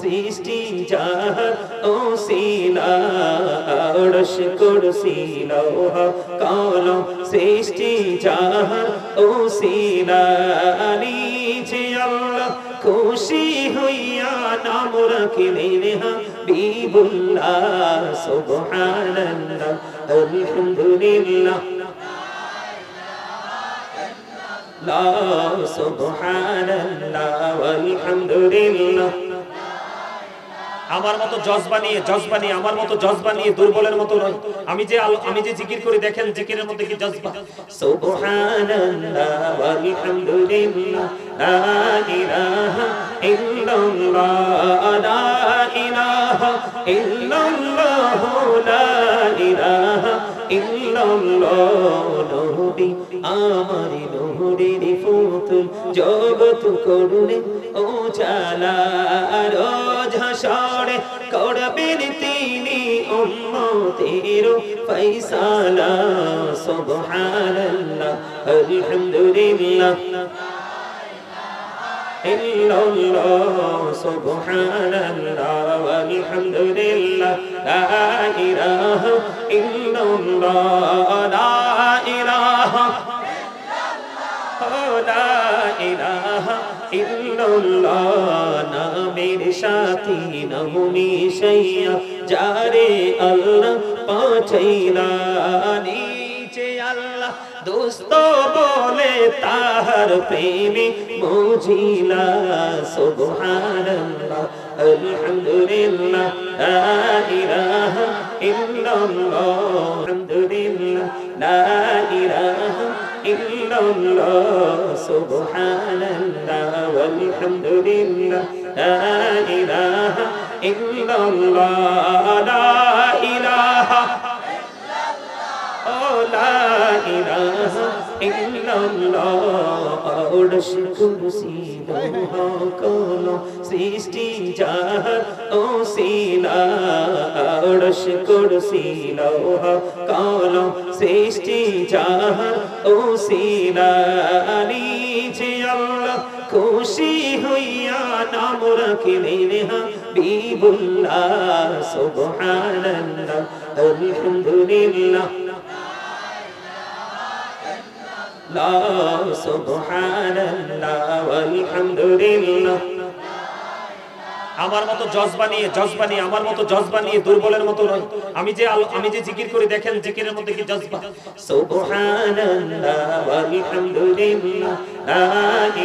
সৃষ্টি যাহার ও শিলা ওড়স কুড়শিল কল সৃষ্টি যাহার ও শিলা নিচে আল্লাহ খুশি হইয়া নাম রাখিলেন হাবিবুল্লাহ সুবহানাল্লাহ আলহামদুলিল্লাহ আমার মতো জজবা বানিয়ে জজবা নিয়ে আমার মতো জজবা বানিয়ে দুর্বলের মতো নয়। আমি যে আমি যে জিকির করে, দেখেন জিকিরের মধ্যে কি জজবা? সুবহানাল্লাহ ওয়ালহামদুলিল্লাহ লা ইলাহা ইল্লাল্লাহ, লা ইলাহা ইল্লাল্লাহ, লা ইলাহা ইল্লাল্লাহ। নবী আমার নূরের ফুতুল জগৎ করুণে ও রোজ হাসরে করবেন তিনি উম্মতের ফয়সালা। সুবহানাল্লাহ, আলহামদুলিল্লাহ। إلا الله سبحان الله والحمد لله لا إله إلا الله لا إله লা ইলাহা ইল্লাল্লাহ নামের সাথী নমুনি সাইয়া যারে আল্লাহ পাঠাইলা নিচে আল্লাহ দোস্ত বলে তাহার প্রেমে বুঝিলা সুবহানাল্লাহ, আলহামদুলিল্লাহ, লা ইলাহা ইল্লাল্লাহ, আলহামদুলিল্লাহ, লা ইলাহা ইল্লাল্লাহ, সুবহানাল্লাহ, আলহামদুলিল্লাহ, লা ইলাহা ইল্লাল্লাহ, লা ইলাহা ইল্লাল্লাহ, ও লা إله Oh, la ilaha illallah অড়শ কুরসি লোহ কোন সৃষ্টি যাহার ও সিলা অড়শ কুরসি লোহ কোন সৃষ্টি যাহার ও সিলা নিচে আল্লাহ খুশি হইয়া নাম রাখিলেন হাবিবুল্লাহ সুবহানাল্লাহ আলহামদুলিল্লাহ আমার মতো জজবা নিয়ে জজবা নিয়ে আমার মতো জজবা নিয়ে দুর্বলের মতো নয়। আমি যে আমি যে জিকির করি, দেখেন জিকিরের মধ্যে কি জজবা সুবহানাল্লাহ ওয়া আলহামদুলিল্লাহ লা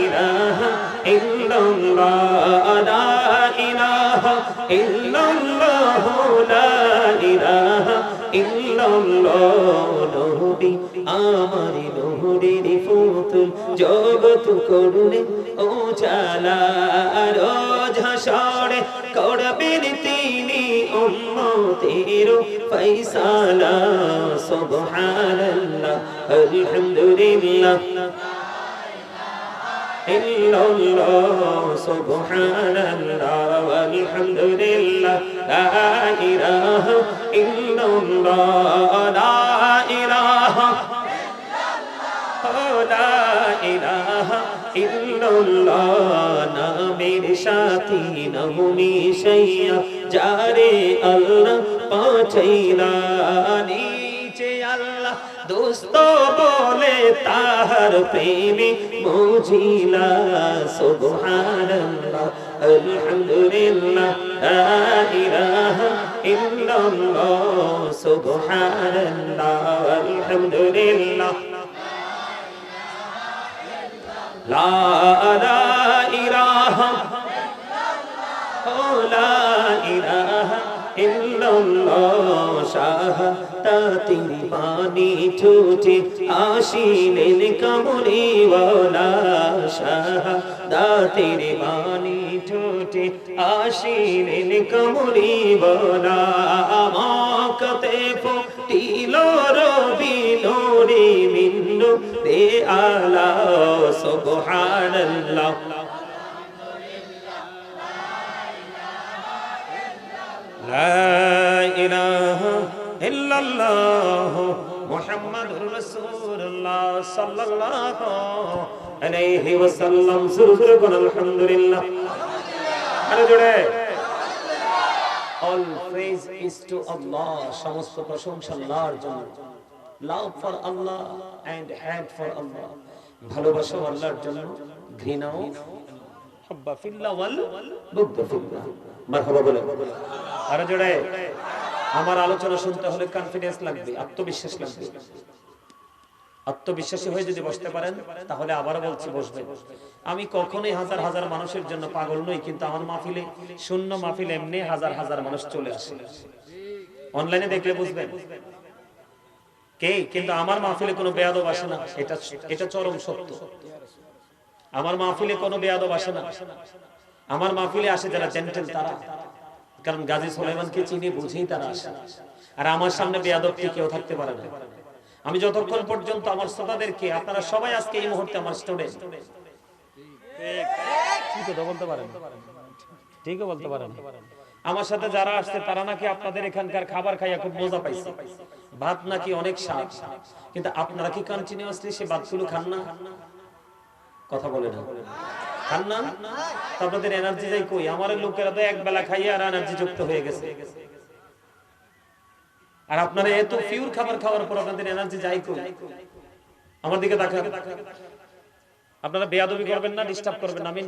ইলাহা ইল্লাল্লাহ ইল্লাল্লাহ লা ইলাহা ইল্লাল্লাহ নবী আমার নূরের ফুতুল জগত করুণে ও জালা রোজ হাসরে করবেন তিনি উম্মতের ফয়সালা। সুবহানাল্লাহ, আলহামদুলিল্লাহ। إلا الله سبحان الله والحمد لله لا إله إلا الله لا إله লা ইলাহা ইল্লাল্লাহ নামের সাথী নমুনি সাইয়া যারে আল্লাহ পাঠাইলা নিচে আল্লাহ দোস্ত বলে তাহার প্রেমে বুঝিলা সুবহানাল্লাহ, আলহামদুলিল্লাহ, লা ইলাহা ইল্লাল্লাহ, সুবহানাল্লাহ, আলহামদুলিল্লাহ। লা ইলাহা ইল্লাল্লাহ, লা ইলাহা ইল্লাল্লাহ, শাহ شاه তাতির পানি ছুটে আসিলেন কামড়িওয়ালা শাহাদাতের পানি ছুটে আসিলেন কামড়িওয়ালা আমাকতে ফুটিল রবি নোরে মিন্নু রে আলা সুবহানাল্লাহ لا إله ইল্লাল্লাহ মুহাম্মাদুর রাসূলুল্লাহ সাল্লাল্লাহু আলাইহি ওয়াসাল্লাম। সুরে সুরে কোন আলহামদুলিল্লাহ। আরে জোরে। All praise is to Allah সমস্ত প্রশংসা আল্লাহর জন্য। Love for Allah and hate for Allah ভালোবাসা আল্লাহর জন্য, ঘৃণাও। হাব্বা ফিল্লাহ ওয়াল বুগদা ফিল্লাহ মারহাবা বলে আরে জোরে। আমার আলোচনা শুনতে হলে কনফিডেন্স লাগবে, আত্মবিশ্বাস লাগবে। আত্মবিশ্বাসী হয়ে যদি বসতে পারেন, তাহলে আবারও বলছি বসবেন। আমি কখনোই হাজার হাজার মানুষের জন্য পাগল নই, কিন্তু আমার মাহফিলে, শূন্য মাহফিল এমনি হাজার হাজার মানুষ চলে আসে। অনলাইনে দেখলে বুঝবেন। কে? কিন্তু আমার মাহফিলে কোনো বেয়াদব আসে না। এটা এটা চরম সত্য। আমার মাহফিলে কোনো বেয়াদব আসে না। আমার মাহফিলে আসে যারা জেন্টেল তারা। কারণ গাজী সুলাইমানকে চিনে বুঝেই তারা আসে। আর আমার সামনে বেয়াদব কি কেউ থাকতে পারে না। আমি যতক্ষণ পর্যন্ত আমার শ্রোতাদেরকে আপনারা সবাই আজকে এই মুহূর্তে আমার স্টুডেন্ট ঠিক তো বলতে পারেন। ঠিকও বলতে পারেন। আমার সাথে যারা আসছে তারা নাকি আপনাদের এখানকার খাবার খাইয়া খুব মজা পাইছে। ভাত নাকি অনেক স্বাদ। কিন্তু আপনারা কি কন্টিনিউয়াসলি সে ভাতগুলো খান না? কথা বলে না। খান না আপনাদের এনার্জি যাই কই? আমার লোকেরা তো এক বেলা খাইয়ে আর এনার্জি যুক্ত হয়ে গেছে। আর আপনারা এত পিওর খাবার খাওয়ার পর আপনাদের এনার্জি যাই কই? আমার দিকে তাকান। আপনারা বেয়াদবি করবেন না ডিস্টার্ব করবেন আমি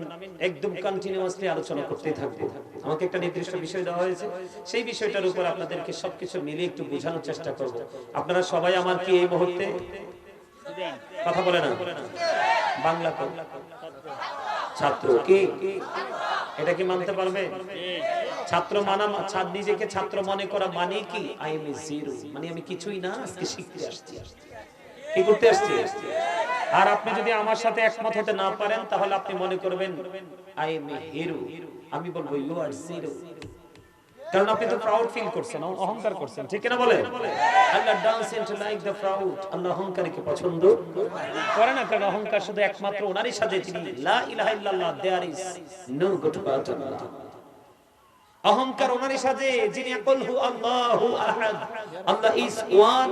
একদম কন্টিনিউয়াসলি আলোচনা করতেই থাকব। আমাকে একটা নির্দিষ্ট বিষয় দেওয়া হয়েছে। সেই বিষয়টার উপর আপনাদেরকে সবকিছু মিলে একটু বোঝানোর চেষ্টা করব। আপনারা সবাই আমার কি এই মুহূর্তে? কথা বলে না? বাংলা কো ছাত্র কি? এটা কি মানতে পারবে? ছাত্র মানা ছাত্র নিজেকে ছাত্র মনে করা মানে কি? আই এম জিরো মানে আমি কিছুই না আজকে শিখতে আসছি। কি করতে আসছি? আর আপনি যদি আমার সাথে একমত হতে না পারেন তাহলে আপনি মনে করবেন আই এম হিরো আমি বলব ইউ আর জিরো কারণ আপনি তো প্রাউড ফিল করছেন অহংকার করছেন, ঠিক কিনা বলেন? Allah doesn't like the proud Allah অহংকারীকে পছন্দ করে না, কারণ অহংকার শুধু একমাত্র ওনারই সাথে তিনি লা ইলাহা ইল্লাল্লাহ there is no god but Allah অহংকার ওনারই সাথে, যিনি কুল হু আল্লাহু আহাদ, আল্লাহ ইজ ওয়ান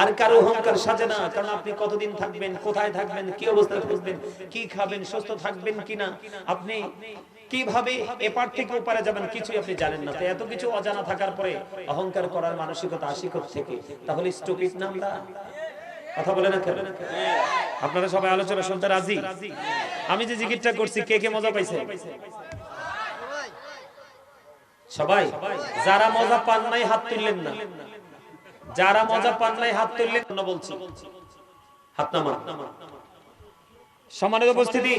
আর কারও অহংকার সাজে না, কারণ আপনি কতদিন থাকবেন, কোথায় থাকবেন, কি অবস্থায় থাকবেন কি খাবেন, সুস্থ থাকবেন কিনা, আপনি কীভাবে এপার থেকে ওপারে যাবেন, কিছুই আপনি জানেন না। এত কিছু অজানা থাকার পরে অহংকার করার মানসিকতা আসি থেকে তাহলে স্টুপিড না আমরা কথা বলে না কেন? আপনারা সবাই আলোচনা শুনতে রাজি? আমি যে জিকিরটা করছি, কে কে মজা পাইছে? সবাই? যারা মজা পান নাই, হাত তুললেন না। যারা মজা পান নাই, হাত বলছি। হাত নামা। সমানের উপস্থিতি,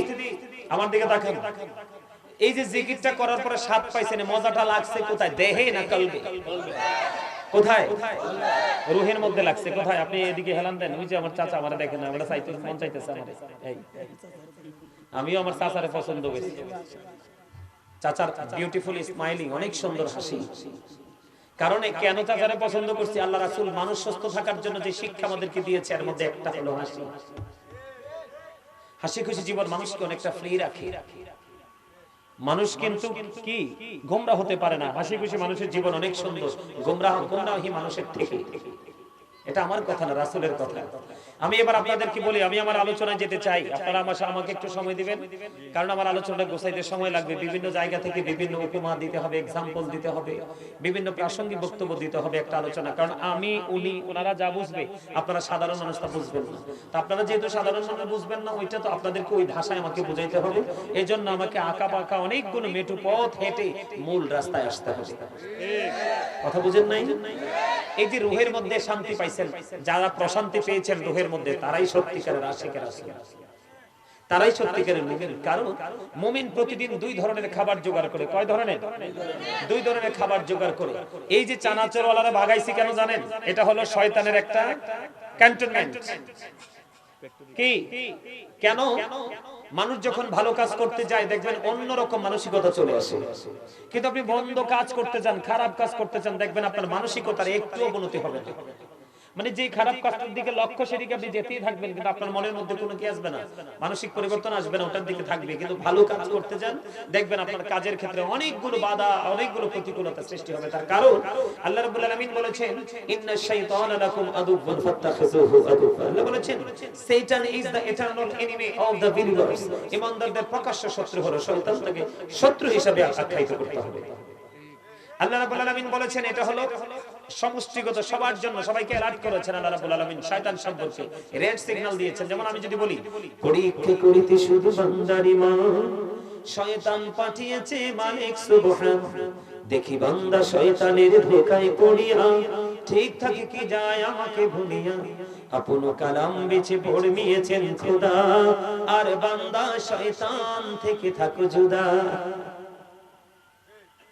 আমার দিকে দেখেন এই যে জিকিরটা করার পরে স্বাদ পাইছেন, মজাটা লাগছে কোথায়? দেহে না কলবে? কোথায়? রুহের মধ্যে লাগছে। কোথায়? আপনি এদিকে হেলান দেন। ওই যে আমার চাচা আমার দেখেন আমরা চাইতে মন চাইতেছে এই। আমিও আমার চাচারে পছন্দ করি। চাচার বিউটিফুল স্মাইলিং অনেক সুন্দর হাসি। কারণে কেন চাচারে পছন্দ করছি, আল্লাহ রাসুল মানুষ সুস্থ থাকার জন্য যে শিক্ষা আমাদেরকে দিয়েছে, এর মধ্যে একটা হলো হাসি। হাসি খুশি জীবন মানুষকে অনেকটা ফ্রি রাখে। মানুষ কিন্তু কি? গোমরা হতে পারে না। হাসি খুশি মানুষের জীবন অনেক সুন্দর। গোমরা গোমরাহী মানুষের থেকে। এটা আমার কথা না, রাসূলের কথা। আমি এবার আপনাদেরকে বলি, আমি আমার আলোচনায় যেতে চাই। আপনারা আমার আমাকে একটু সময় দিবেন। কারণ আমার আলোচনাটা গোছাইতে সময় লাগবে। বিভিন্ন জায়গা থেকে বিভিন্ন উপমা দিতে হবে এক্সাম্পল দিতে হবে, বিভিন্ন প্রাসঙ্গিক বক্তব্য দিতে হবে একটা আলোচনা। কারণ আমি, উনি, ওনারা যা বুঝবে, আপনারা সাধারণ মানুষ তা বুঝবেন না। তো আপনারা যেহেতু সাধারণ মানুষ বুঝবেন না, ওইটা তো আপনাদেরকে ওই ভাষায় আমাকে বুঝাইতে হবে। এই জন্য আমাকে আঁকা পাকা অনেকগুলো মেটু পথ হেঁটে মূল রাস্তায় আসতে হবে। কথা বুঝেন নাই? এই যে রুহের মধ্যে শান্তি পাইছেন, যারা প্রশান্তি পেয়েছেন রুহের মধ্যে, তারাই সত্যিকারের আশিকের আসে তারাই সত্যিকারের মুমিন। কারণ মুমিন প্রতিদিন দুই ধরনের খাবার জোগাড় করে। কয় ধরনের? দুই ধরনের খাবার জোগাড় করে। এই যে চানাচুরওয়ালারা ভাগাইছি কেন জানেন? এটা হলো শয়তানের একটা ক্যান্টনমেন্ট কি? কেন? মানুষ যখন ভালো কাজ করতে যায়, দেখবেন অন্যরকম মানসিকতা চলে আসে। কিন্তু আপনি বন্ধ কাজ করতে চান, খারাপ কাজ করতে চান, দেখবেন আপনার মানসিকতার একটু অবনতি হবে না। মানে যে খারাপ কাজটার দিকে লক্ষ্য সেদিকে আপনি যেতেই থাকবেন, কিন্তু আপনার মনের মধ্যে কোনো কি আসবে না? মানসিক পরিবর্তন আসবে না, ওটার দিকে থাকবে। কিন্তু ভালো কাজ করতে যান, দেখবেন আপনার কাজের ক্ষেত্রে অনেকগুলো বাধা, অনেকগুলো প্রতিকূলতা সৃষ্টি হবে। তার কারণ আল্লাহ রাব্বুল আলামিন বলেছেন ইন্নাশ শাইতানা লাকুম আদুব্বুন ফাত্তাখিযুহু আদুব্বা আল্লাহ বলেছেন শয়তান is the eternal enemy of the believers ঈমানদারদের প্রকাশ্য শত্রু হলো শয়তান, তাকে শত্রু হিসেবে আখ্যায়িত করতে হবে। আল্লাহ রাব্বুল আলামিন বলেছেন, এটা হলো সমষ্টিগত সবার জন্য সবাইকে অ্যালার্ট করেছেন আল্লাহ রাব্বুল আলামিন, শয়তান সম্পর্কে। রেড সিগন্যাল দিয়েছেন, যেমন আমি যদি বলি পরীক্ষা করিতে শুধু বান্দারি মা, শয়তান পাঠিয়েছে মালিক সুবহান। দেখি বান্দা শয়তানের ধোকায় পড়িয়া, ঠিক থাকে কি যায় আমাকে ভুলিয়া। আপন কালাম বেছে পড় পড়মিয়েছেন খোদা, আর বান্দা শয়তান থেকে থাকো জুদা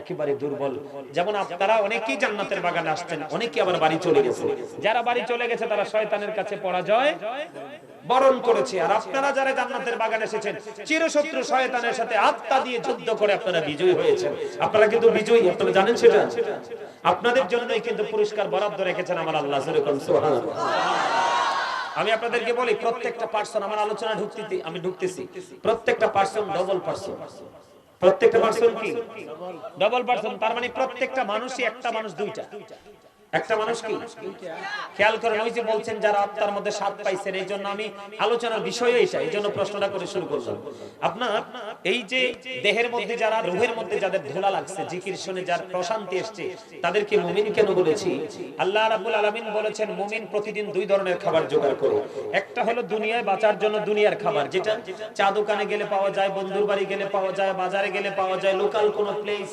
একেবারে দুর্বল। যেমন আপনারা অনেকেই জান্নাতের বাগানে আসছেন, অনেকেই আবার বাড়ি চলে গেছে। যারা বাড়ি চলে গেছে, তারা শয়তানের কাছে পরাজয় বরণ করেছে। আর আপনারা যারা জান্নাতের বাগানে এসেছেন, চিরশত্রু শয়তানের সাথে আত্মা দিয়ে যুদ্ধ করে আপনারা বিজয়ী হয়েছেন। আপনারা কিন্তু বিজয়ী, আপনারা জানেন সেটা? আপনাদের জন্যই কিন্তু পুরস্কার বরাদ্দ রেখেছেন আমার আল্লাহ সুবহানাল্লাহ। আমি আপনাদেরকে বলি, প্রত্যেকটা পার্সন আমার আলোচনা ঢুকতে আমি ঢুকতেছি। প্রত্যেকটা পার্সন ডবল পার্সন প্রত্যেকটা পার্সন কি? ডবল পার্সন তার মানে প্রত্যেকটা মানুষই একটা মানুষ দুইটা। একটা মানুষ কি? খেয়াল করেন, ওই যে বলছেন যারা আত্মার মধ্যে স্বাদ পাইছেন, এই জন্য আমি আলোচনার বিষয় এইটা এই জন্য প্রশ্নটা করে শুরু করলাম। আপনার এই যে দেহের মধ্যে যারা, রুহের মধ্যে যাদের ধোলা লাগছে, জিকির শুনে যার প্রশান্তি এসছে, তাদেরকে মুমিন কেন বলেছি? আল্লাহ রাব্বুল আলামিন বলেছেন, মুমিন প্রতিদিন দুই ধরনের খাবার জোগাড় করে। একটা হলো দুনিয়ায় বাঁচার জন্য দুনিয়ার খাবার, যেটা চা দোকানে গেলে পাওয়া যায়, বন্ধুর বাড়ি গেলে পাওয়া যায়, বাজারে গেলে পাওয়া যায়, লোকাল কোনো প্লেস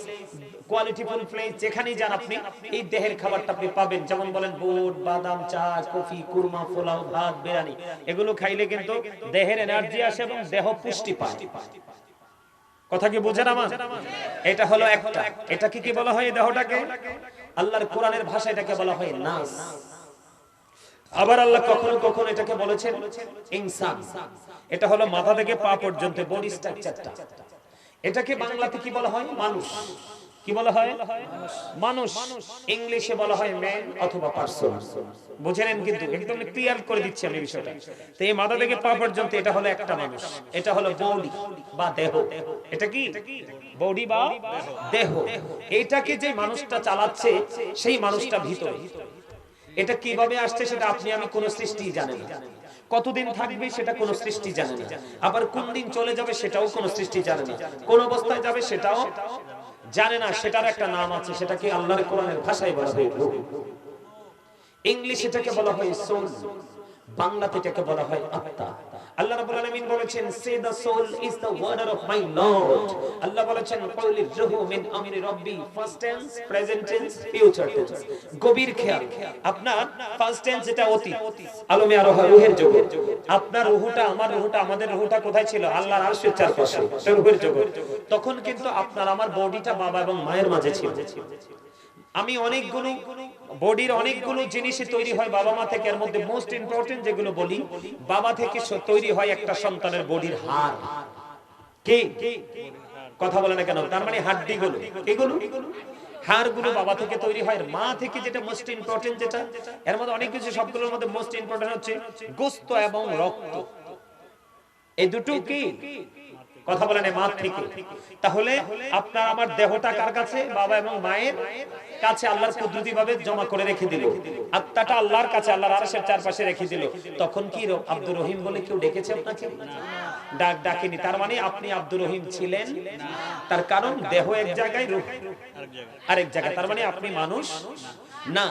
কোয়ালিটিফুল প্লেস যেখানেই যান আপনি, এই দেহের খাবারটা আপনি পাবেন। যেমন বলেন বুট, বাদাম, চা, কফি, কুরমা, পোলাও, ভাত, বিরিয়ানি। এগুলো খাইলে কিন্তু দেহের এনার্জি আসে এবং দেহ পুষ্টি পায়। কথা কি বুঝেন আমার? এটা হলো একটা। এটাকে কি বলা হয় দেহটাকে? আল্লাহর কোরআনের ভাষায় এটাকে বলা হয় নাস। আবার আল্লাহ কখনো কখনো এটাকে বলেছেন ইনসান। এটা হলো মাথা থেকে পা পর্যন্ত বডি স্ট্রাকচারটা এটাকে বাংলাতে কি বলা হয়? মানুষ। কি বলা হয়? মানুষ। ইংলিশে বলা হয় ম্যান অথবা পার্সন বুঝেন কিন্তু? একদম ক্লিয়ার করে দিচ্ছি আমি বিষয়টা। তো এই মাথা থেকে পা পর্যন্ত এটা হলো একটা মানুষ। এটা হলো বডি বা দেহ। এটা কি? বডি বা দেহ। এটাকে যে মানুষটা চালাচ্ছে সেই মানুষটা ভিতরে। এটা কীভাবে আসছে সেটা আপনি আমি কোন সৃষ্টি জানেন না। কতদিন থাকবে সেটা কোন সৃষ্টি জানে না। আবার কোন দিন চলে যাবে সেটাও কোন সৃষ্টি জানে না। কোন অবস্থায় যাবে সেটাও জানে না সেটার একটা নাম আছে, সেটাকে আল্লাহর কোরআনের ভাষায় বলা হয় ইংলিশে এটাকে বলা হয় সোল বাংলাতে এটাকে বলা হয় আত্মা। আল্লাহ রাব্বুল আলামিন বলেছেন, say the soul is the order of my Lord. আল্লাহ বলেছেন, কওলি রুহু মিন আমরি রব্বি, first tense, present tense, future tense. গভীর খেয়াল, আপনার ফার্স্ট টেন্স এটা অতীত, আলমে আরোহ রুহের জগৎ আপনার রুহুটা, আমার রুহুটা, আমাদের রুহুটা কোথায় ছিল? আল্লাহর আরশের চারপাশে রুহের জগৎ তখন কিন্তু আপনার, আমার বডিটা বাবা এবং মায়ের মাঝে ছিল। আমি অনেকগুলো বডির অনেকগুলো জিনিসই তৈরি হয় বাবা মা থেকে, এর মধ্যে মোস্ট ইম্পর্টেন্ট যেগুলো বলি, বাবা থেকে তৈরি হয় একটা সন্তানের বডির হাড়। কি? কথা বলে না কেন? তার মানে হাড্ডি গুলো এগুলো? হাড়গুলো বাবা থেকে তৈরি হয় মা থেকে যেটা মোস্ট ইম্পর্টেন্ট যেটা, এর মধ্যে অনেক কিছু, সবগুলোর মধ্যে মোস্ট ইম্পর্টেন্ট হচ্ছে গোস্ত এবং রক্ত। এই দুটো কি? কথা বলেন মা থেকে। তাহলে আপনার আমার দেহটা কার কাছে? বাবা এবং মায়ের কাছে আল্লাহর কুদরতি ভাবে জমা করে রেখে দিল। আত্মাটা আল্লাহর কাছে, আল্লাহর আরশের চারপাশে রেখে দিল। তখন কি আব্দুর রহিম বলে কেউ ডেকেছে আপনাকে? ডাক ডাকেনি। তার মানে আপনি আব্দুর রহিম ছিলেন? তার কারণ দেহ এক জায়গায় রূহ আরেক জায়গায়। তার মানে আপনি মানুষ? না,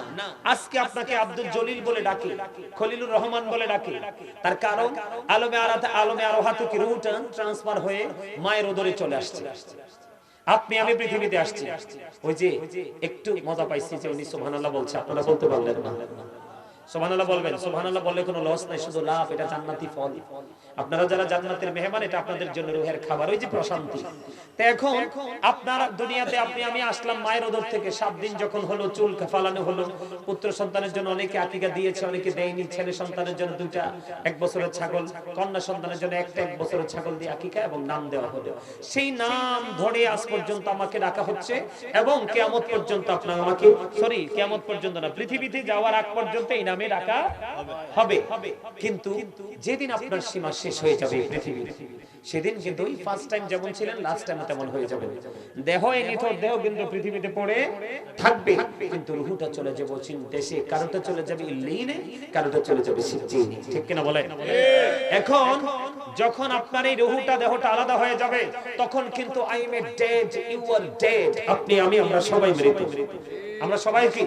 আজকে আপনাকে আব্দুল জলিল বলে ডাকে, খলিলুর রহমান বলে ডাকে। তার কারণ, আলমে আরাতে আলমে আরোহা থেকে রুটান ট্রান্সফার হয়ে মায়ের ওদরে চলে আসছে। আপনি, আমি পৃথিবীতে আসছি। ওই যে, একটু মজা পাইছি যে উনি সুবহানাল্লাহ বলছে, আপনারা বলতে পারলেন না। পুত্র সন্তানের জন্য অনেকে আকিকা দিয়েছে, অনেকে দেয়নি, ছেলে সন্তানের জন্য এক বছরের ছাগল, কন্যা সন্তানের জন্য একটা, এক বছরের ছাগল দিয়ে আকিকা এবং নাম দেওয়া হলো। সেই নাম ধরে আজ পর্যন্ত আমাকে ডাকা হচ্ছে এবং কেয়ামত পর্যন্ত আপনার আমাকে, সরি, কেয়ামত পর্যন্ত না, পৃথিবীতে যাওয়ার আগ পর্যন্ত এই নামে ডাকা হবে। কিন্তু যেদিন আপনার সীমা শেষ হয়ে যাবে পৃথিবীর, সেদিন কিন্তু ওই ফার্স্ট টাইম যেমন ছিলেন লাস্ট টাইম তেমন হয়ে যাবে। দেহ এই নিথর দেহ কিন্তু পৃথিবীতে পড়ে থাকবে, কিন্তু রুহুটা চলে যাবে চীন দেশে। কারোটা চলে যাবে ইল্লিনে কারোটা চলে যাবে সিজ্জিনে ঠিক কিনা বলেন? এখন যখন আপনার এই রুহুটা, দেহটা আলাদা হয়ে যাবে, তখন কিন্তু I am a dead you are dead আপনি, আমি, আমরা সবাই মৃত। আমরা সবাই কি?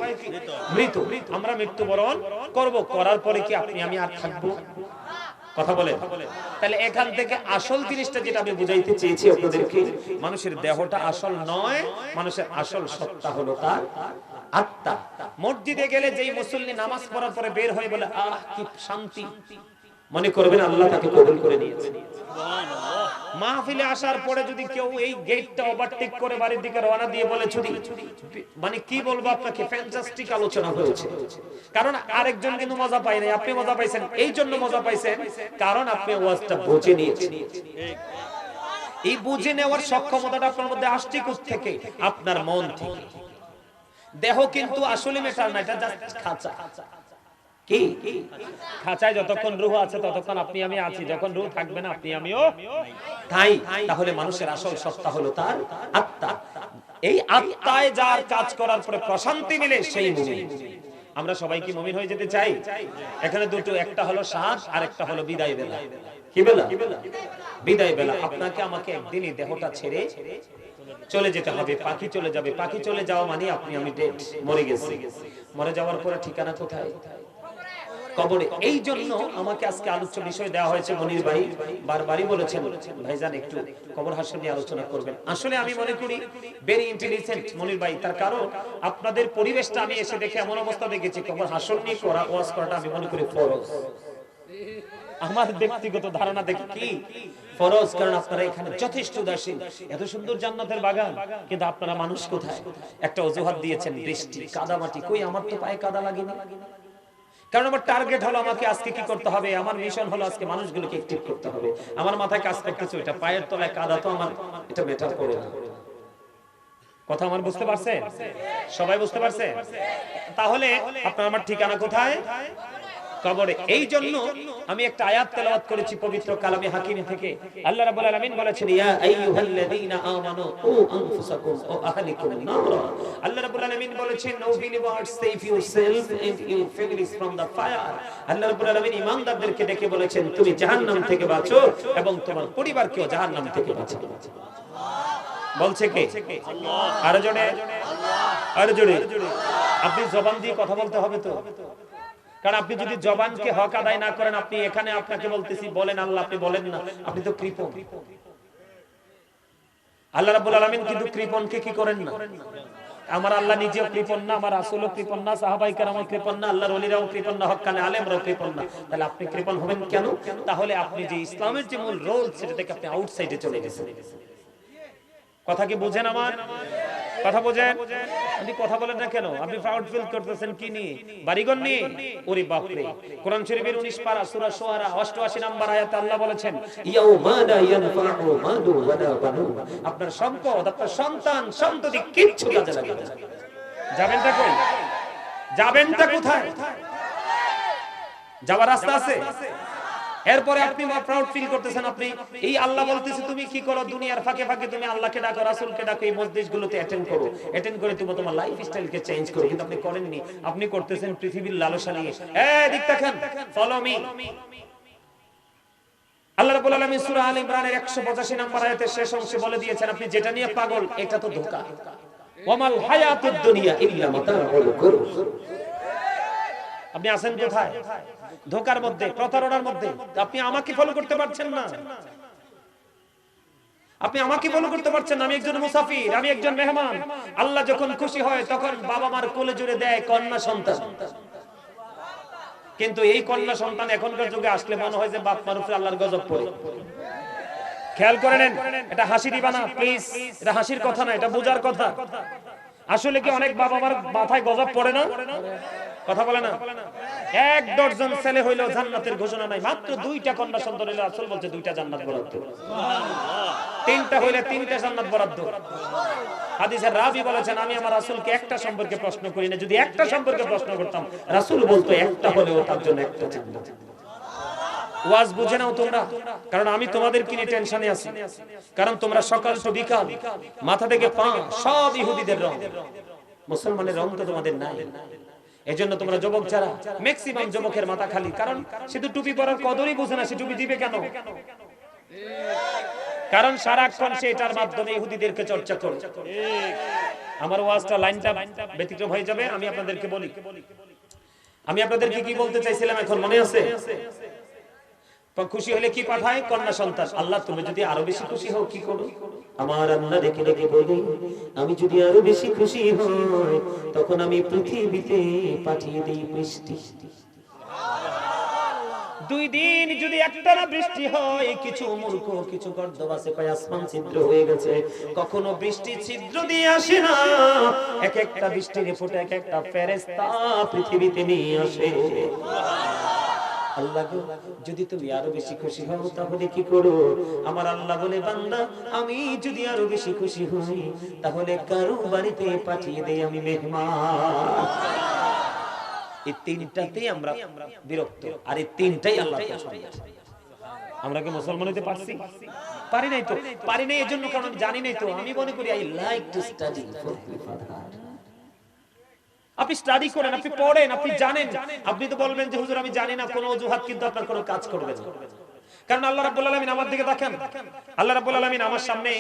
মৃত। আমরা মৃত্যুবরণ করব। করার পরে কি আপনি, আমি আর থাকব? কথা বলে। তাহলে এখান থেকে আসল জিনিসটা যেটা আমি বুঝাইতে চেয়েছি আপনাদেরকে, মানুষের দেহটা আসল নয়, মানুষের আসল সত্তা হলো তার আত্মা। মসজিদে গেলে যেই মুসল্লি নামাজ পড়ার পরে বের হয়ে বলে, আহ, কি শান্তি। মনে করবেন আল্লাহ তাকে কবুল করে নিয়েছে। মাহফিলে আসার পরে যদি কেউ এই গেটটা ওভারটেক করে বাড়ির দিকে রওনা দিয়ে বলে ছুটি মানে কি বলব আপনাকে ফ্যান্টাস্টিক আলোচনা হয়েছে। কারণ আরেকজন কিন্তু মজা পায় নাই, আপনি মজা পাইছেন, এই জন্য মজা পাইছেন, কারণ আপনি ওয়াজটা বুঝে নিয়েছেন। এই বুঝে নেওয়ার সক্ষমতাটা আপনার মধ্যে আসছে থেকে আপনার মন থেকে। দেহ কিন্তু আসলে মেটার না, এটা জাস্ট খাঁচা। কি? খাঁচায় যতক্ষণ রুহ আছে ততক্ষণ আপনি আমি আছি। যখন রুহ থাকবে না আপনি আমিও তাই তাহলে মানুষের আসল সত্তা হলো তার আত্মা। এই আত্মায় যার কাজ করার পরে প্রশান্তি মিলে সেই মুমিন। আমরা সবাই কি মুমিন হয়ে যেতে চাই? এখানে দুটো একটা হলো শ্বাস আর একটা হলো বিদায় বেলা। কি বেলা? বিদায় বেলা। আপনাকে আমাকে একদিনই দেহটা ছেড়ে চলে যেতে হবে। পাখি চলে যাবে। পাখি চলে যাওয়া মানে আপনি আমি ডেট মরে গেছি। মরে যাওয়ার পরে ঠিকানা কোথায়? কবরে। এই জন্য আমাকে আজকে আলোচ্য বিষয় দেওয়া হয়েছে মনির ভাই। বারবারই বলেছেন, ভাইজান, একটু কবর হাসন নিয়ে আলোচনা করবেন। আসলে আমি মনে করি ভেরি ইন্টেলিজেন্ট মনির ভাই, তার কারণ আপনাদের পরিবেশটা আমি এসে দেখে এমন অবস্থা দেখেছি, কবর হাসন নিয়ে করা, ওয়াজ করাটা আমি মনে করি ফরজ। আমার ব্যক্তিগত ধারণা দেখি কি? ফরজ, কারণ আপনারা এখানে যথেষ্ট উদাসীন। এত সুন্দর জান্নাতের বাগান, কিন্তু আপনারা মানুষ কোথায়? একটা অজুহাত দিয়েছেন, বৃষ্টি, কাদামাটি, কই আমার তো পায়ে কাদা লাগেনি? কারণ আমার টার্গেট হলো আমাকে আজকে কি করতে হবে? আমার মিশন হলো আজকে মানুষগুলোকে অ্যাক্টিভ করতে হবে। আমার মাথায় কাজ করতেছে এটা পায়ের তলায় কাদা তো আমার, এটা ম্যাটার করে না। কথা আমার বুঝতে পারছে সবাই বুঝতে পারছে তাহলে আপনার আমার ঠিকানা কোথায়? কবরে। এই জন্য আমি একটা আয়াত তেলাওয়াত করেছি পবিত্র কালামে হাকিম থেকে। আল্লাহ রাব্বুল আলামিন বলেছেন, ইয়া আইয়ুহাল্লাযীনা আমানু, ও আনফুসাকুম ও আহলিকুম আল্লাহ রাব্বুল আলামিন বলেছেন no save from the fire আল্লাহ রাব্বুল আলামিন ডেকে বলেছেন, তুমি জাহান্নাম থেকে বাঁচো এবং তোমার পরিবারকেও জাহান্নাম থেকে বাঁচাও। বলছে কে? আরও জোরে। আরও জোরে। আপনি জবান দিয়ে কথা বলতে হবে তো? কারণ আপনি যদি জবানকে হক আদায় না করেন, আপনি এখানে আপনাকে বলতেছি, বলেন আল্লাহ, আপনি বলেন না। আপনি তো কৃপণ। আল্লাহ রাব্বুল আলামিন কিন্তু কৃপণকে কি করেন না? আমার আল্লাহ নিজেও কৃপণ না, আমার আসলও কৃপণ না, সাহাবাই কেরামও কৃপণ না, আল্লাহর ওলিরাও কৃপণ না হক্কানে আলেমরাও কৃপণ না। তাহলে আপনি কৃপণ হবেন কেন? তাহলে আপনি যে ইসলামের যে মূল রোল, সেটা থেকে আপনি আউটসাইডে চলে গেছেন। কথা কি বুঝেন আমার? কথা বোঝেন? আপনি কথা বলেন না কেন? আপনি প্রাউড ফিল করতেছেন কি নিয়ে? বাড়িঘর নিয়ে? ওরে বাপরে। কোরআন শরীফের 19 পারা সূরা শুআরা 88 নম্বর আয়াতে আল্লাহ বলেছেন, ইয়াউমা লা ইয়ানফাউ মালু ওয়ালা বানুন। আপনার সম্পদ, আপনার সন্তান, সন্ততি কিচ্ছু কাজে লাগে না। যাবেনটা কই? যাবেনটা কোথায়? যাওয়ার রাস্তা আছে? এরপরে আপনি প্রাউড ফিল করতেছেন আপনি, এই আল্লাহ বলতেছে, তুমি কি করো? দুনিয়ার ফাঁকে ফাঁকে তুমি আল্লাহকে ডাকো, রাসূলকে ডাকো, এই মসজিদগুলোতে অ্যাটেন্ড করো। অ্যাটেন্ড করে তুমি তোমার লাইফ স্টাইলকে চেঞ্জ করো। কিন্তু আপনি করেননি। আপনি করতেছেন পৃথিবীর লালসা নিয়ে। এই দিক দেখেন ফলো মি আল্লাহ রাব্বুল আলামিন সূরা আল ইমরানের 185 নম্বর আয়াতে শেষ অংশে বলে দিয়েছেন, আপনি যেটা নিয়ে পাগল, এটা তো ধোঁকা। ওয়ামাল হায়াতুদ দুনিয়া ইল্লা মাতাউল গুরুর আপনি আছেন কোথায়? ধোকার মধ্যে, প্রতারণার মধ্যে। আপনি আমাকে ফলো করতে পারছেন না। আপনি আমাকে ফলো করতে পারছেন আমি একজন মুসাফির, আমি একজন মেহমান। আল্লাহ যখন খুশি হয়, তখন বাবা মার কোলে জুড়ে দেয় কন্যা সন্তান। কিন্তু এই কন্যা সন্তান এখনকার যুগে আসলে মনে হয় যে বাপ মানুষের আল্লাহর গজব পড়ে। খেয়াল করে নেন, এটা হাসি দিবা না প্লিজ এটা হাসির কথা না, এটা বোঝার কথা। আসলে কি অনেক বাবা মার মাথায় গজব পড়ে না? কথা বলে না? এক ডজন ছেলে হইলেও জান্নাতের ঘোষণা নাই। মাত্র দুইটা কন্যা সন্তান হইলে আসল বলছে, দুইটা জান্নাত বরাদ্দ। তিনটা হইলে তিনটা জান্নাত বরাদ্দ। হাদিসের রাবি বলেছেন, আমি আমার রাসূলকে একটা সম্পর্কে প্রশ্ন করি না। যদি একটা সম্পর্কে প্রশ্ন করতাম, রাসূল বলতো, একটা হলেও তার জন্য একটা জান্নাত ওয়াজ বুঝে নাও তোমরা, কারণ আমি তোমাদের কিনে টেনশনে আছি। কারণ তোমরা সকাল তো বিকাল, মাথা থেকে পা, সব ইহুদিদের রং। মুসলমানের রং তো তোমাদের নাই। এজন্য তোমরা যুবক যারা ম্যাক্সিমাম যুবকের মাথা খালি। কারণ সে তো টুপি পরার কদরই বোঝে না সে টুপি দিবে কেন। কারণ সারাক্ষণ সে এটার মাধ্যমে ইহুদিদেরকে চর্চা করে আমার ওয়াজটা, লাইনটা ব্যতিক্রম হয়ে যাবে, আমি আপনাদেরকে বলি। আমি আপনাদেরকে কি বলতে চাইছিলাম এখন, মনে আছে? খুশি হলে কি পাঠায়? কন্যা সন্তান। আল্লাহ তুমি যদি আরও বেশি খুশি হও কি করো? আমার আল্লাহ রেখে রেখে বলি আমি যদি আরও বেশি খুশি হই তখন আমি পৃথিবীতে পাঠিয়ে দিই বৃষ্টি। দুই দিন যদি একটানা বৃষ্টি হয় কিছু মূর্খ কিছু গর্দবাসে কয় আসমান ছিদ্র হয়ে গেছে। কখনো বৃষ্টি ছিদ্র দিয়ে আসে না। এক একটা বৃষ্টির ফোঁটা এক একটা ফেরেশতা পৃথিবীতে নিয়ে আসে। আল্লাহ গো, যদি তুমি আরও বেশি খুশি হও তাহলে কি করো? আমার আল্লাহ বলে বান্দা আমি যদি আরও বেশি খুশি হই তাহলে কারও বাড়িতে পাঠিয়ে দেই আমি মেহমান। এই তিনটাতে আমরা বিরক্ত আর এই তিনটাই আল্লাহ আমরা কি মুসলমান হতে পারছি? পারি নাই তো? পারি নাই এজন্য কারণ জানি নাই তো। আমি মনে করি আই লাইক টু স্টাডি আপনি স্টাডি করেন আপনি পড়েন আপনি জানেন। আপনি তো বলবেন যে হুজুর আমি জানি না কোনো অজুহাত কিন্তু আপনার কোনো কাজ করবে না। কারণ আল্লাহ রাব্বুল আলামিন আমার দিকে দেখেন। আল্লাহ রাব্বুল আলামিন আমার সামনে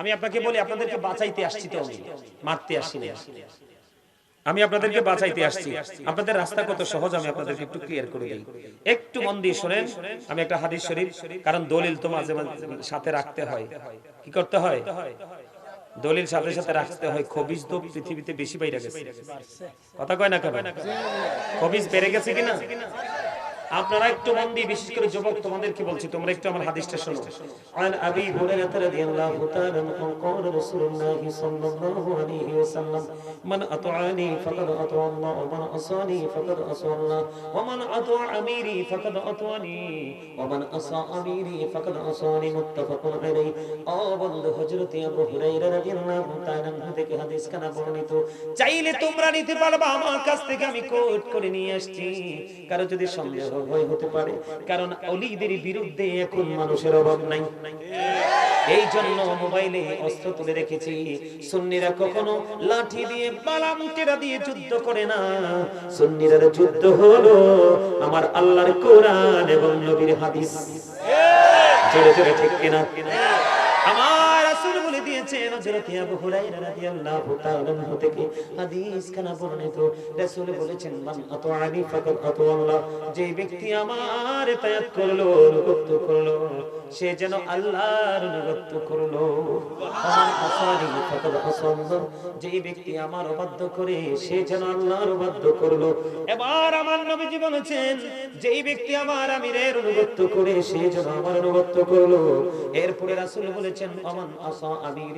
আমি আপনাকে বলি আপনাদেরকে বাঁচাইতে আসছি তো আমি মারতে আসছি না। আমি আপনাদেরকে বাঁচাইতে আসছি। আপনাদের রাস্তা কত সহজ আমি আপনাদেরকে একটু ক্লিয়ার করে দিই। একটু মন দিয়ে শুনেন আমি একটা হাদিস শরীফ কারণ দলিল তো মাঝে মাঝে সাথে রাখতে হয়। কি করতে হয়? দলিল সাথে সাথে রাখতে হয়, খবিজ তো পৃথিবীতে বেশি বাইরে গেছে। কথা কয় না কেন? খবিজ বেড়ে গেছে কিনা? আপনারা একটু মন দিয়ে বিশেষ করে যুবক তোমাদের কি বলছি তোমরা একটু আমার হাদিসটা শোনো عن ابي هريره رضي الله تعالى عنه قال رسول الله صلى الله عليه وسلم من اطاعني فقد اطاع الله ومن عصاني فقد عصى الله ومن اطاع اميري فقد اطاعني ومن عصى اميري فقد عصاني متفق عليه ও বন্ধু হযরত আবু হুরায়রা রাদিয়াল্লাহু তাআলা আনহু থেকে হাদিস কানা বর্ণিত চাইলে তোমরা নিতে পারবা আমার কাছ থেকে আমি কোট করে নিয়ে আসছি কারো যদি সন্দেহ হয় হতে পারে। কারণ অলিদের বিরুদ্ধে এখন মানুষের অভাব নাই। এই জন্য মোবাইলে অস্ত্র তুলে রেখেছি। সুন্নিরা কখনো লাঠি দিয়ে বালাম টেরা দিয়ে যুদ্ধ করে না। সুন্নিরা যুদ্ধ হলো আমার আল্লাহর কোরআন এবং নবীর হাদিস। জোরে জোরে ঠিক কিনা? আমার রাসূল বলে দিয়েছেন হযরত আবু হুরায়রা রাদিয়াল্লাহু তাআলা থেকে। হাদিস বর্ণিত। রাসূল বলেছেন, মান আতাআনি ফাকাদ আতাআল্লাহ। যে ব্যক্তি আমার করল অনুগত করল, সে যেন আল্লাহর অনুগত করল। আসানি ফাকাদ আসাল্লাহ যে ব্যক্তি আমার অবাধ্য করে, সে যেন আল্লাহর অবাধ্য করল। এবার আমার নবীজি বলেছেন যেই ব্যক্তি আমার আমিরের অনুগত করে, সে যেন আমার অনুগত করল। এরপরে রাসূল বলেছেন অমান আসা আমিরি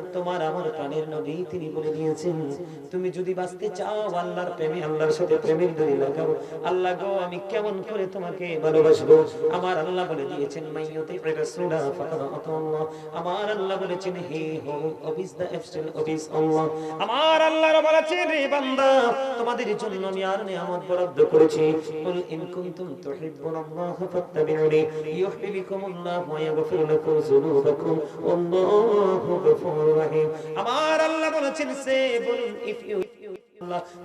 তোমার আমার প্রাণের নবী তিনি বলে দিয়েছেন, তুমি যদি বাঁচতে চাও, আল্লাহর প্রেমে, আল্লাহর সাথে প্রেমের দড়ি লাগাও। আল্লাহ গো, আমি কেমন করে তোমাকে ভালোবাসবো? আমার আল্লাহ বলে দিয়েছেন মাইয়তে রাসূলা, ফাকাদ আমার আল্লাহ বলেছেন, হে হো, অফিস দা এফস্টেল অফিস আল্লাহ। আমার আল্লাহর বলেছেন রে বান্দা, তোমাদের জন্য আমি আর নিয়ামত বরাদ্দ করেছি। কুল ইন কুনতুম তুহিব্বুনাল্লাহ ফাত্তাবিউনি, ইউহিব্বুকুমুল্লাহ ওয়া ইয়াগফির লাকুম যুনুবাকুম, আল্লাহু গফুরুর আমার আল্লাহ বলেছেন সে বলুন ইফ ইউ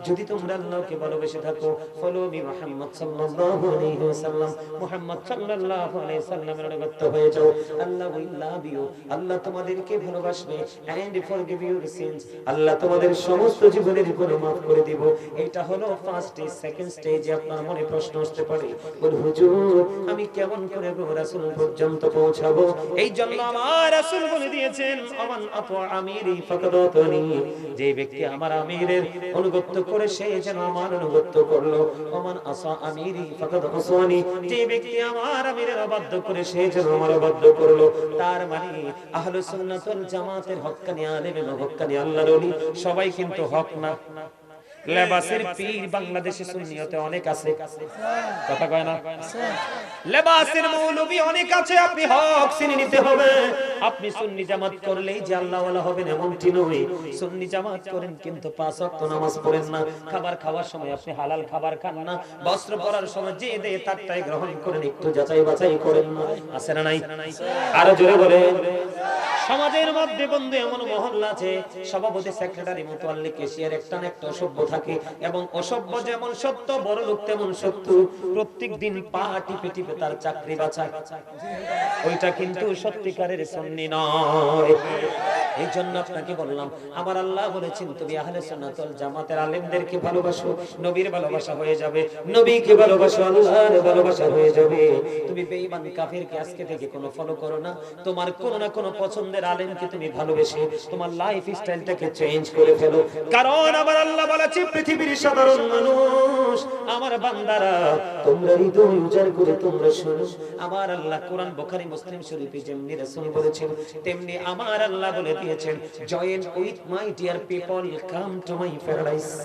যদি তোমরা আল্লাহকে ভালোবেসে থাকো, ফলো মি মুহাম্মদ সাল্লাল্লাহু আলাইহি ওয়াসাল্লাম। মুহাম্মদ সাল্লাল্লাহু আলাইহি সাল্লামের অনুগত হয়ে যাও। আল্লাহ উইল লাভ ইউ আল্লাহ তোমাদেরকে ভালোবাসবে and forgive your sins Allah তোমাদের সমস্ত জীবনের গুনাহ মাফ করে দিব। এটা হলো ফার্স্ট স্টেজ সেকেন্ড স্টেজে আপনার মনে প্রশ্ন আসতে পারে। বল, হুজুর, আমি কেমন করে গো রাসূল পর্যন্ত পৌঁছাবো? এই জন্য আমার রাসূল বলে দিয়েছেন আমান আত আমিরি ফাকাদাতানি যে ব্যক্তি আমার আমিরের অনুগত করে সে যেন আমার অনুগত্য করল। ওমান আসা আমিরি ফাকাদ আসানি যে ব্যক্তি আমার আমিরের অবাধ্য করে সে যেন আমার অবাধ্য করল। তার মানে আহলে সুন্নাত ওয়াল জামাতের হক্কানি আলেম এবং হক্কানি আল্লাহর ওলি, সবাই কিন্তু হক না। লেবাসের পীর বাংলাদেশে সুন্নিয়তে অনেক আছে। কথা কয় না? লেবাসের মৌলবী অনেক আছে আপনি হক চিনে নিতে হবে। আপনি সুন্নি জামাত করলেই যে আল্লাহ ওয়ালা হবেন এমনটি নয়। সুন্নি জামাত করেন কিন্তু পাঁচ ওয়াক্ত নামাজ পড়েন না। খাবার খাওয়ার সময় আপনি হালাল খাবার খান না। বস্ত্র পরার সময় যে দেয় তারটাই গ্রহণ করেন একটু যাচাই বাছাই করেন না। আছে না নাই। আরও জোরে বলেন। সমাজের মধ্যে বন্ধু এমন মহল্লা আছে, সভাপতি সেক্রেটারি মোতাল্লি কেশিয়ার একটা না একটা অসভ্য থাকে এবং অসভ্য যেমন সত্য, বড় লোক তেমন সত্য। প্রত্যেক দিন পা টিপে টিপে তার চাকরি বাঁচায়। ওইটা কিন্তু সত্যিকারের সন্নি নয়। এই জন্য আপনাকে বললাম, আমার আল্লাহ বলেছেন, তুমি আহলে সুন্নাত জামাতের আলেমদেরকে ভালোবাসো, নবীর ভালোবাসা হয়ে যাবে, নবীকে ভালোবাসো, আল্লাহর ভালোবাসা হয়ে যাবে। তুমি বেঈমান কাফিরকে আজকে থেকে কোনো ফলো করো না। তোমার কোনো না কোনো পছন্দের আলেমকে তুমি ভালোবেসে তোমার লাইফ স্টাইলটাকে চেঞ্জ করে ফেলো। কারণ আমার আল্লাহ বলেছে, পৃথিবীর সাধারণ মানুষ, আমার বান্দারা, তোমরা হৃদয় উজাড় করে তোমরা শোনো। আমার আল্লাহ কোরআন, বুখারী, মুসলিম শরীফে যেমনি রাসূল বলেছেন, তেমনি আমার আল্লাহ বলে দিয়েছেন join with my dear people come to my paradise